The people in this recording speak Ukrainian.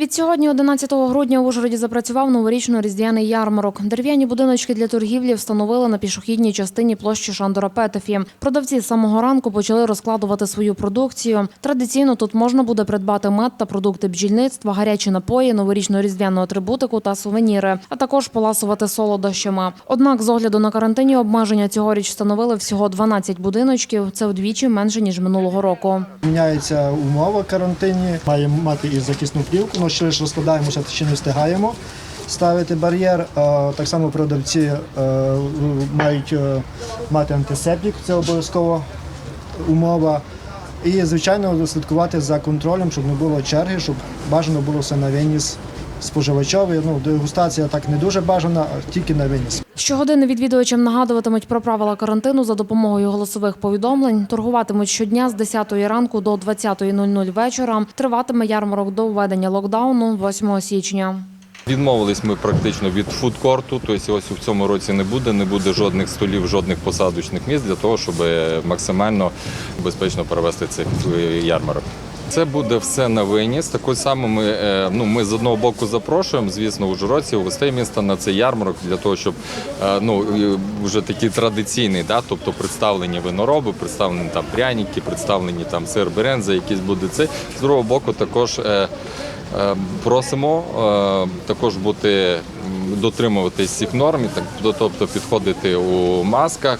Від сьогодні, 11 грудня, в Ужгороді запрацював новорічно-різдвяний ярмарок. Дерев'яні будиночки для торгівлі встановили на пішохідній частині площі Шандора Петефі. Продавці з самого ранку почали розкладувати свою продукцію. Традиційно тут можна буде придбати мед та продукти бджільництва, гарячі напої, новорічно-різдвяну атрибутику та сувеніри, а також поласувати солодощами. Однак, з огляду на карантинні обмеження цьогоріч встановили всього 12 будиночків. Це вдвічі менше ніж минулого року. Міняється умова карантинні. Маємо мати і захисну плівку, ще лише розкладаємося, ще не встигаємо ставити бар'єр. Е, Так само продавці е, мають е, мати антисептик, це обов'язкова умова. І, звичайно, слідкувати за контролем, щоб не було черги, щоб бажано було все на виніс споживачові. Ну, дегустація так не дуже бажана, а тільки на виніс. Щогодини відвідувачам нагадуватимуть про правила карантину за допомогою голосових повідомлень. Торгуватимуть щодня з 10 ранку до 20.00 вечора. Триватиме ярмарок до введення локдауну 8 січня. Відмовились ми практично від фудкорту, тобто ось у цьому році не буде, не буде жодних столів, жодних посадочних місць для того, щоб максимально безпечно провести цей е, ярмарок. Це буде все на виніс. Також само ми, е, ну, ми з одного боку запрошуємо, звісно, ужгородців, гостей міста на цей ярмарок для того, щоб е, ну, вже такий традиційний, да, тобто представлені винороби, представлені там пряники, представлені там сир беренза, якийсь буде цей. З другого боку, також е, Просимо також бути дотримуватись всіх норм, так тобто підходити у масках.